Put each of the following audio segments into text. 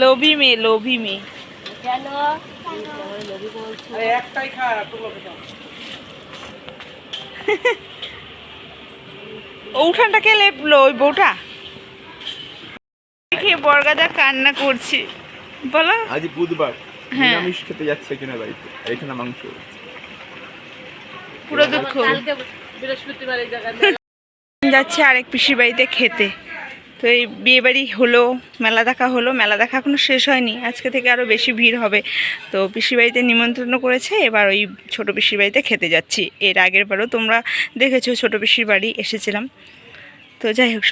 লোভী মেয়ে লোভী মেয়ে। কেন? আরে একটাই খা এত তো উঠানটা কে লেপলো ওই বউটা? দেখে বরগাদা কান্না করছে। বলো। আজ বুধবার হ্যাঁ। নিরামিষ খেতে যাচ্ছে কিনা বাড়িতে এখানে মাংস। পুরো দুঃখ। বৃহস্পতিবার যাচ্ছে আরেক পিসির বাড়িতে খেতে। তো এই বিয়েবাড়ি হলো, মেলা দেখা হলো, মেলা দেখা এখনও শেষ হয়নি। আজকে থেকে আরও বেশি ভিড় হবে। তো পিসির বাড়িতে নিমন্ত্রণ করেছে, এবার ওই ছোটো পিসির বাড়িতে খেতে যাচ্ছি। এর আগের বারও তোমরা দেখেছ, ছোটো পিসির বাড়ি এসেছিলাম। তো যাই হোক,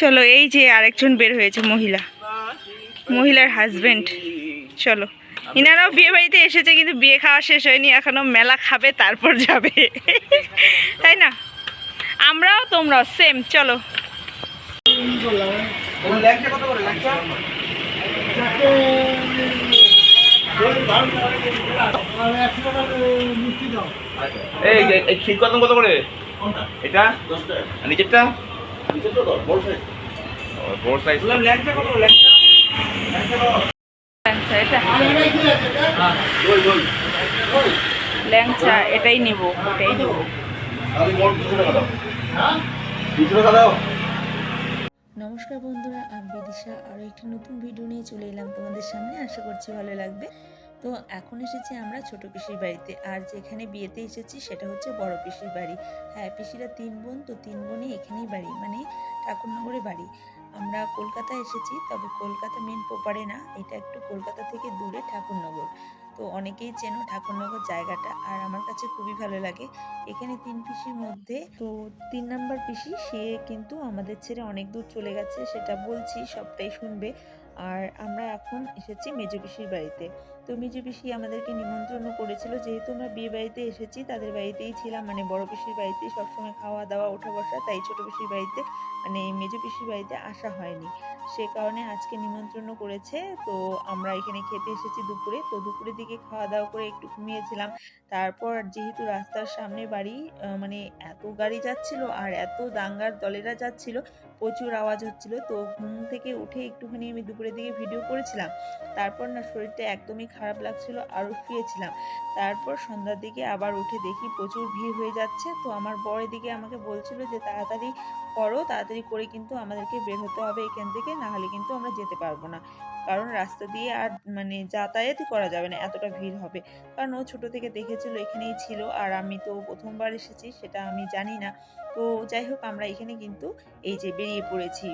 চলো, এই যে আরেকজন বের হয়েছে, মহিলা। মহিলার হাজবেন্ড চলো। ইনারাও বিয়ে বাড়িতে এসেছে, কিন্তু বিয়ে খাওয়া শেষ হয়নি এখনও মেলা খাবে, তারপর যাবে। তাই না? আমরাও তোমরাও সেম চলো তোমার ল্যাংচা কত করে ল্যাংচা এই যে কত কত করে? এটা? নিচেরটা? বড় সাইজ বললাম ল্যাংচা কত ল্যাংচা এটা? ল্যাংচা এটাই নেব এটাই নেব। দুশো টাকা দাও? নমস্কার বন্ধুরা, আমি বিদিশা। আরও একটি নতুন ভিডিও নিয়ে চলে এলাম তোমাদের সামনে। আশা করছি ভালো লাগবে। তো এখন এসেছি আমরা ছোট পিসির বাড়িতে। আর যেখানে বিয়েতে এসেছি সেটা হচ্ছে বড় পিসির বাড়ি। হ্যাঁ পিসিরা তিন বোন, তো তিন বোনই এখানেই বাড়ি মানে ঠাকুরনগরে বাড়ি। আমরা কলকাতা এসেছি, তবে কলকাতা মেন পোপারে না, এটা একটু কলকাতা থেকে দূরে ঠাকুরনগর। তো অনেকেই চেনো ঠাকুরনগর জায়গাটা আর আমার কাছে খুবই ভালো লাগে। এখানে তিন পিসির মধ্যে তো তিন নাম্বার পিসি, সে কিন্তু আমাদের ছেড়ে অনেক দূর চলে গেছে, সেটা বলছি, সবটাই শুনবে। আর আমরা এখন এসেছি মেজো পিসির বাড়িতে। তো মেজো পিসি আমাদেরকে নিমন্ত্রণ করেছিল, যেহেতু আমরা বিয়ে বাড়িতে এসেছি, তাদের বাড়িতেই ছিলাম। মানে বড় পিসির বাড়িতেই সবসময় খাওয়া দাওয়া, ওঠা বসা, তাই ছোট পিসির বাড়িতে মানে মেজো পিসির বাড়িতে আসা হয়নি। সে কারণে আজকে নিমন্ত্রণ করেছে। তো আমরা এখানে খেতে এসেছি দুপুরে। তো দুপুরের দিকে খাওয়া দাওয়া করে একটু ঘুমিয়েছিলাম। তারপর যেহেতু রাস্তার সামনে বাড়ি মানে এত গাড়ি যাচ্ছিল আর এত দাঙ্গার দলেরা যাচ্ছিল, প্রচুর আওয়াজ হচ্ছিল। তো ঘুম থেকে উঠে একটুখানি আমি দুপুরের দিকে ভিডিও করেছিলাম। তারপর না শরীরটা একদমই খারাপ লাগছিল, আরও শুয়েছিলাম। তারপর সন্ধ্যার দিকে আবার উঠে দেখি প্রচুর ভিড় হয়ে যাচ্ছে। তো আমার বর দিকে আমাকে বলছিল যে তাড়াতাড়ি করো, তাড়াতাড়ি করে কিন্তু আমাদেরকে বের হতে হবে এখান থেকে না হলে কিন্তু আমরা যেতে পারব না। কারণ রাস্তা দিয়ে আর মানে যাতায়াতই করা যাবে না, এতটা ভিড় হবে। কারণ ও ছোটো থেকে দেখেছিল, এখানেই ছিল। আর আমি তো প্রথমবার এসেছি, সেটা আমি জানি না। তো যাই হোক, আমরা এখানে কিন্তু এই যে বেরিয়ে পড়েছি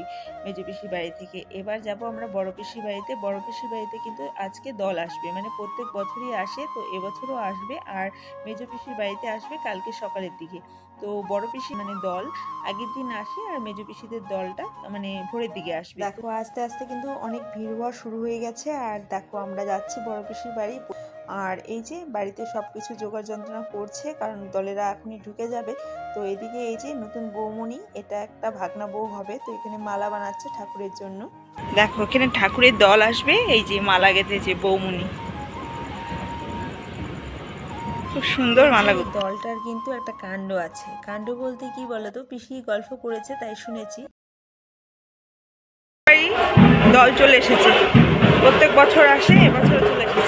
মেজো পিসির বাড়ি থেকে। এবার যাব আমরা বড় পিসির বাড়িতে। বড় পিসির বাড়িতে কিন্তু আজকে দল আসবে মানে প্রত্যেক বছরই আসে, তো এবছরও আসবে। আর মেজো পিসির বাড়িতে আসবে কালকে সকালের দিকে। তো বড় পিসি মানে দল আগের দিন আসে আর মেজো পিসিদের দলটা মানে ভোরের দিকে আসবে। দেখো আস্তে আস্তে কিন্তু অনেক ভিড় হওয়া শুরু হয়ে গেছে আর দেখো আমরা যাচ্ছি বড় পিসির বাড়ি। আর এই যে বাড়িতে সব কিছু জোগাড় যন্ত্রণা করছে কারণ দলেরা এখনই ঢুকে যাবে। তো এদিকে এই যে নতুন বৌমণি এটা একটা ভাগনা বউ হবে তো এখানে মালা বানাচ্ছে ঠাকুরের জন্য। দেখো এখানে ঠাকুরের দল আসবে এই যে মালা গেঁথেছে বৌমুনি খুব সুন্দর মালা এই দলটার কিন্তু একটা কাণ্ড আছে। কাণ্ড বলতে কি বলতো? পিসি গল্প করেছে তাই শুনেছি। দল চলে এসেছে। প্রত্যেক বছর আসে এবছর চলে এসেছে।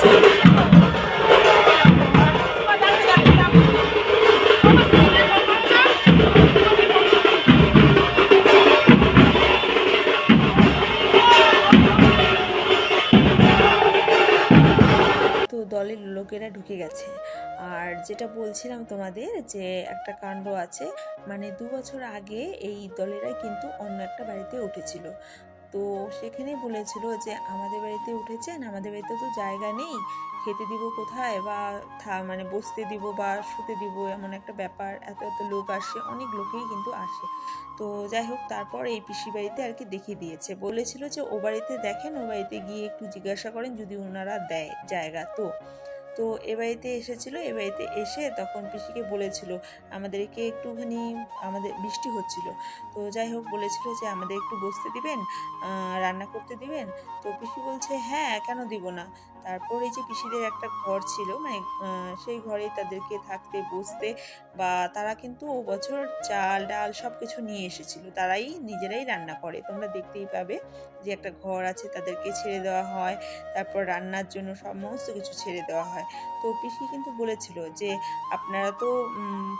আর যেটা বলছিলাম তোমাদের যে একটা কাণ্ড আছে মানে দু বছর আগে এই দলেরা কিন্তু অন্য একটা বাড়িতে উঠেছিল। তো সেখানে বলেছিল যে, আমাদের বাড়িতে উঠেছেন, আমাদের বাড়িতে তো জায়গা নেই, খেতে দিব কোথায় বা থা- মানে বসতে দিব বা শুতে দিব, এমন একটা ব্যাপার। এত এত লোক আসে, অনেক লোকেই কিন্তু আসে। তো যাই হোক, তারপর এই পিসি বাড়িতে আর কি দেখিয়ে দিয়েছে। বলেছিল যে, ও বাড়িতে দেখেন, ও বাড়িতে গিয়ে একটু জিজ্ঞাসা করেন যদি ওনারা দেয় জায়গা তো। তো এ বাড়িতে এসেছিল, এ বাড়িতে এসে তখন পিসিকে বলেছিল আমাদেরকে একটুখানি আমাদের, বৃষ্টি হচ্ছিল। তো যাই হোক বলেছিল যে আমাদের একটু বসতে দিবেন রান্না করতে দিবেন। তো পিসি বলছে হ্যাঁ কেন দিব না? তারপর এই যে পিসিদের একটা ঘর ছিল মানে সেই ঘরে তাদেরকে থাকতে, বসতে বা তারা কিন্তু ও বছর চাল, ডাল সব কিছু নিয়ে এসেছিল। তারাই নিজেরাই রান্না করে। তোমরা দেখতেই পাবে যে একটা ঘর আছে তাদেরকে ছেড়ে দেওয়া হয়, তারপর রান্নার জন্য সমস্ত কিছু ছেড়ে দেওয়া হয়। তো পিসি কিন্তু বলেছিল যে, আপনারা তো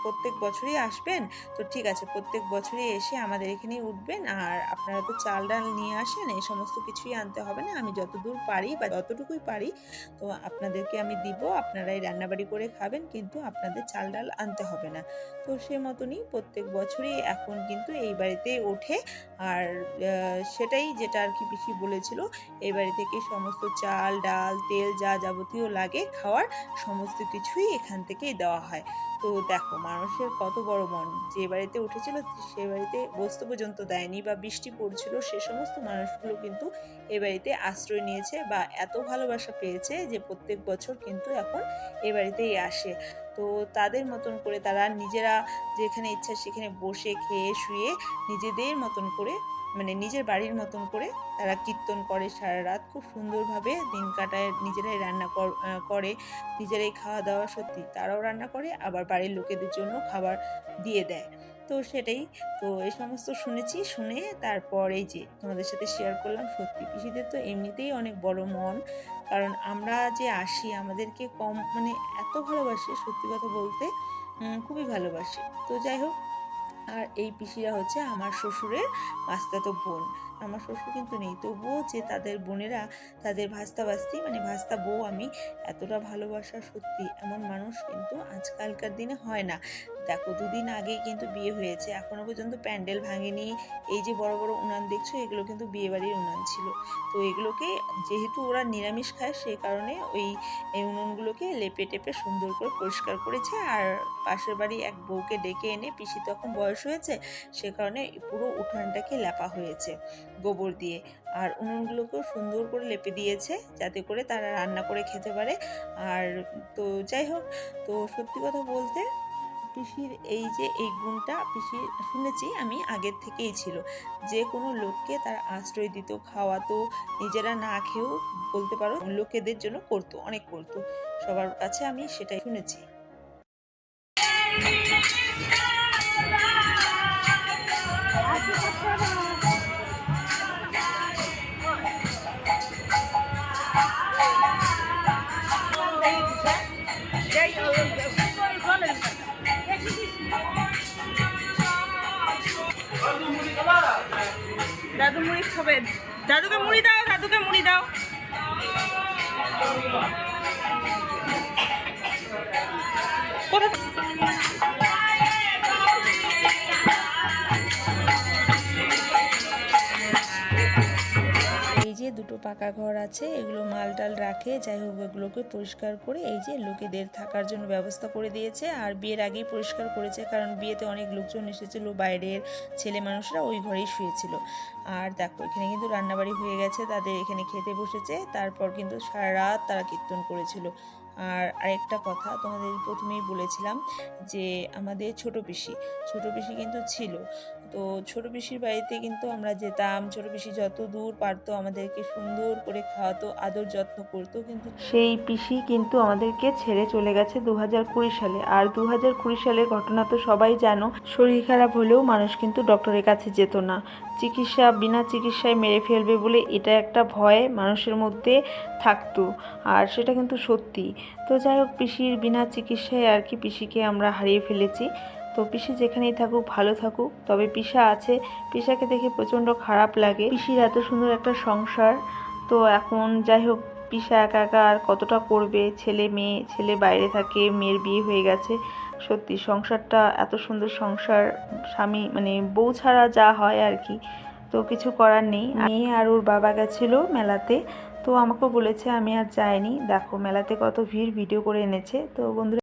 প্রত্যেক বছরই আসবেন? তো ঠিক আছে, প্রত্যেক বছরই এসে আমাদের এখানেই উঠবেন। আর আপনারা তো চাল, ডাল নিয়ে আসেন, এই সমস্ত কিছুই আনতে হবে না। আমি যতদূর পারি বা যতটুকুই পারি তো আপনাদেরকে আমি দিব। আপনারাই রান্নাবাড়ি করে খাবেন, কিন্তু আপনাদের চাল ডাল আনতে হবে না। তো সে মতনই প্রত্যেক বছরই এখন কিন্তু এই বাড়িতে ওঠে। আর সেটাই যেটা আর কি পিসি বলেছিল, এই বাড়ি থেকে সমস্ত চাল, ডাল, তেল যা যাবতীয় লাগে খাওয়ার সমস্ত কিছুই এখান থেকেই দেওয়া হয়। তো দেখো মানুষের কত বড় মন, যে বাড়িতে উঠেছিল সে বাড়িতে বস্তু পর্যন্ত দেয়নি বা বৃষ্টি পড়ছিল, সে সমস্ত মানুষগুলো কিন্তু এ বাড়িতে আশ্রয় নিয়েছে বা এত ভালোবাসা পেয়েছে যে প্রত্যেক বছর কিন্তু এখন এ বাড়িতেই আসে। তো তাদের মতন করে তারা নিজেরা যেখানে ইচ্ছা সেখানে বসে খেয়ে শুয়ে নিজেদের মতন করে মানে নিজের বাড়ির মতন করে তারা কীর্তন করে সারা রাত। খুব সুন্দরভাবে দিন কাটায়, নিজেরাই রান্না কর- নিজেরাই খাওয়া দাওয়া সত্যি তারাও রান্না করে, আবার বাড়ির লোকেদের জন্য খাবার দিয়ে দেয়। তো সেটাই। তো এই সমস্ত শুনেছি, শুনে তারপর এই যে তোমাদের সাথে শেয়ার করলাম, সত্যি পিসিদের তো এমনিতেই অনেক বড় মন। কারণ আমরা যে আসি, আমাদেরকে কম মানে এত ভালোবাসে সত্যি কথা বলতে খুবই ভালোবাসে। তো যাই হোক, আর এই পিসিরা হচ্ছে আমার শ্বশুরের মাস্তাতো বোন। আমার শ্বশুর কিন্তু নেই। তবুও যে তাদের বোনেরা, তাদের ভাস্তা ভাস্তি মানে ভাস্তা বউ আমি, এতটা ভালোবাসা সত্যি এমন মানুষ কিন্তু আজকালকার দিনে হয় না। দেখো, দুদিন আগেই কিন্তু বিয়ে হয়েছে। এখনও পর্যন্ত প্যান্ডেল ভাঙেনি। এই যে বড় বড় উনান দেখছ, এগুলো কিন্তু বিয়ে বাড়ির উনান ছিল। তো এগুলোকে যেহেতু ওরা নিরামিষ খায় সেই কারণে ওই, এই উনুনগুলোকে লেপে টেপে সুন্দর করে পরিষ্কার করেছে। আর পাশের বাড়ি এক বউকে ডেকে এনে, পিসি তখন বয়স হয়েছে, সে কারণে পুরো উঠানটাকে লেপা হয়েছে গোবর দিয়ে। আর উনুনগুলোকেও সুন্দর করে লেপে দিয়েছে, যাতে করে তারা রান্না করে খেতে পারে। আর তো যাই হোক, তো সত্যি কথা বলতে পিসির এই যে এই গুণটা পিসির শুনেছি আমি আগের থেকেই ছিল। যে কোনো লোককে তার আশ্রয় দিত, খাওয়াতো, নিজেরা না খেয়েও বলতে পারো লোকেদের জন্য করতো, অনেক করতো। সবার কাছে আমি সেটাই শুনেছি। দাদু মুড়ি খাবে দাদুকে মুড়ি দাও দাদুকে মুড়ি দাও। পাকা ঘর আছে, এগুলো মাল টাল রাখে, যাই হোক এগুলোকে পরিষ্কার করে এই যে লোকেদের থাকার জন্য ব্যবস্থা করে দিয়েছে, আর বিয়ের আগেই পরিষ্কার করেছে, কারণ বিয়েতে অনেক লোকজন এসেছিল, বাইরের ছেলে মানুষরা ওই ঘরেই শুয়েছিল। আর দেখো, এখানে কিন্তু রান্নাবাড়ি হয়ে গেছে, তাদের এখানে খেতে বসেছে, তারপর কিন্তু সারা রাত তারা কীর্তন করেছিল। আর আরেকটা কথা তোমাদের প্রথমেই বলেছিলাম যে আমাদের ছোট পিসি ছোট পিসি কিন্তু ছিল। তো ছোট পিসির বাড়িতে কিন্তু আমরা যেতাম। ছোট পিসি যত দূর পারতো আমাদেরকে সুন্দর করে খাওয়াতো, আদর যত্ন করতো কিন্তু সেই পিসি কিন্তু আমাদেরকে ছেড়ে চলে গেছে দু হাজার কুড়ি সালে। আর দু হাজার কুড়ি সালের ঘটনা তো সবাই জানো, শরীর খারাপ হলেও মানুষ কিন্তু ডক্টরের কাছে যেত না। চিকিৎসা বিনা চিকিৎসায় মেরে ফেলবে বলে এটা একটা ভয় মানুষের মধ্যে থাকতো, আর সেটা কিন্তু সত্যি। তো যাই হোক, পিসির বিনা চিকিৎসায় আর কি পিসিকে আমরা হারিয়ে ফেলেছি। তো পিসি যেখানেই থাকুক, ভালো থাকুক। তবে পিসা আছে। পিসাকে দেখে প্রচণ্ড খারাপ লাগে। পিসির এত সুন্দর একটা সংসার। তো এখন যাই হোক, পিসা একা একা আর কতটা করবে? ছেলে মেয়ে, ছেলে বাইরে থাকে, মেয়ের বিয়ে হয়ে গেছে। সত্যি, সংসারটা এত সুন্দর সংসার। স্বামী মানে বউ ছাড়া যা হয় আর কি। তো কিছু করার নেই। মেয়ে আর ওর বাবা গেছিল মেলাতে। তো আমাকে বলেছে, আমি আর যাইনি। দেখো, মেলাতে কত ভিড়, ভিডিও করে এনেছে। তো বন্ধুরা